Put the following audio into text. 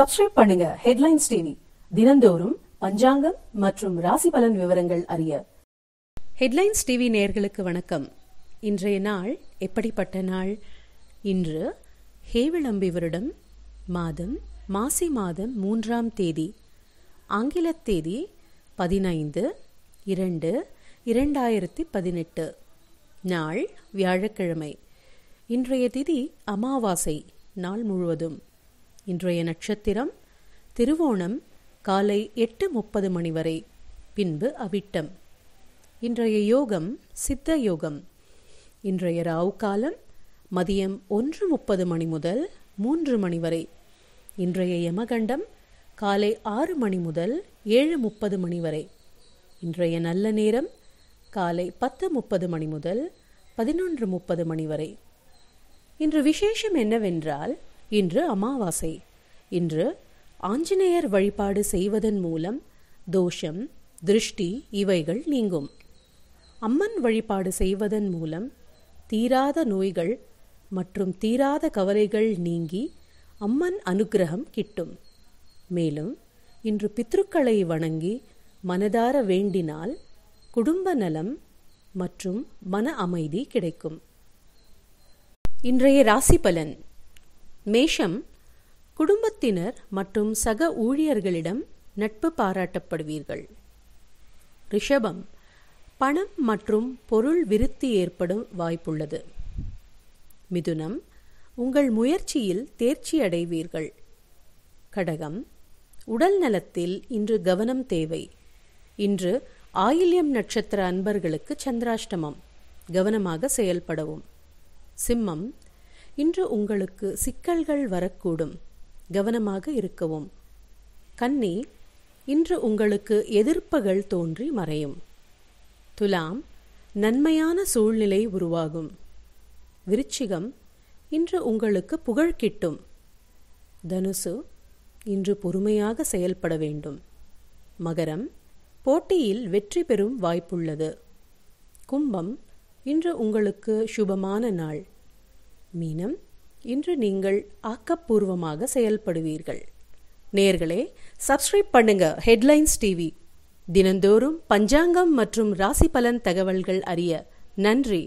Subscribe பண்ணுங்க. Headlines TV தினந்தோறும் பஞ்சாங்கம் மற்றும் ராசி பலன் விவரங்கள் அறிய. ஹெட்லைன்ஸ் டிவி நேர்களுக்கு வணக்கம். இன்றைய நாள் எப்படிப்பட்ட நாள்? இன்று ஹேவிளம்பி வருடம் மாதம் மாசி மாதம் மூன்றாம் தேதி. ஆங்கில தேதி பதினைந்து இரண்டு இரண்டாயிரத்தி பதினெட்டு. நாள் வியாழக்கிழமை. இன்றைய திதி அமாவாசை நாள் முழுவதும். இன்றைய நட்சத்திரம் திருவோணம் காலை எட்டு முப்பது மணி வரை. பின்பு அவிட்டம். இன்றைய யோகம் சித்த யோகம். இன்றைய ராவு காலம் மதியம் ஒன்று முப்பது மணி முதல் மூன்று மணி வரை. இன்றைய யமகண்டம் காலை ஆறு மணி முதல் ஏழு முப்பது மணி வரை. இன்றைய நல்ல நேரம் காலை பத்து முப்பது மணி முதல் பதினொன்று முப்பது மணி வரை. இன்று விசேஷம் என்னவென்றால் இன்று அமாவாசை. இன்று ஆஞ்சநேயர் வழிபாடு செய்வதன் மூலம் தோஷம் திருஷ்டி இவைகள் நீங்கும். அம்மன் வழிபாடு செய்வதன் மூலம் தீராத நோய்கள் மற்றும் தீராத கவலைகள் நீங்கி அம்மன் அனுக்கிரகம் கிட்டும். மேலும் இன்று பித்ருக்களை வணங்கி மனதார வேண்டினால் குடும்ப நலம் மற்றும் மன அமைதி கிடைக்கும். இன்றைய ராசி பலன் மேஷம் குடும்பத்தினர் மற்றும் சக ஊழியர்களிடம் நட்பு பாராட்டப்படுவீர்கள். ரிஷபம் பணம் மற்றும் பொருள் விருத்தி ஏற்படும் வாய்ப்புள்ளது. மிதுனம் உங்கள் முயற்சியில் தேர்ச்சி அடைவீர்கள். கடகம் உடல் நலத்தில் இன்று கவனம் தேவை. இன்று ஆயில்யம் நட்சத்திர அன்பர்களுக்கு சந்திராஷ்டமம். கவனமாக செயல்படவும். சிம்மம் இன்று உங்களுக்கு சிக்கல்கள் வரக்கூடும். கவனமாக இருக்கவும். கன்னி இன்று உங்களுக்கு எதிர்ப்புகள் தோன்றி மறையும். துலாம் நன்மையான சூழ்நிலை உருவாகும். விருச்சிகம் இன்று உங்களுக்கு புகழ் கிட்டும். தனுசு இன்று பொறுமையாக செயல்பட வேண்டும். மகரம் போட்டியில் வெற்றி பெறும் வாய்ப்புள்ளது. கும்பம் இன்று உங்களுக்கு சுபமான நாள். மீனம் இன்று நீங்கள் ஆக்கப்பூர்வமாக செயல்படுவீர்கள். நேர்களே சப்ஸ்கிரைப் பண்ணுங்க ஹெட்லைன்ஸ் டிவி தினந்தோறும் பஞ்சாங்கம் மற்றும் ராசி பலன் தகவல்கள் அறிய நன்றி.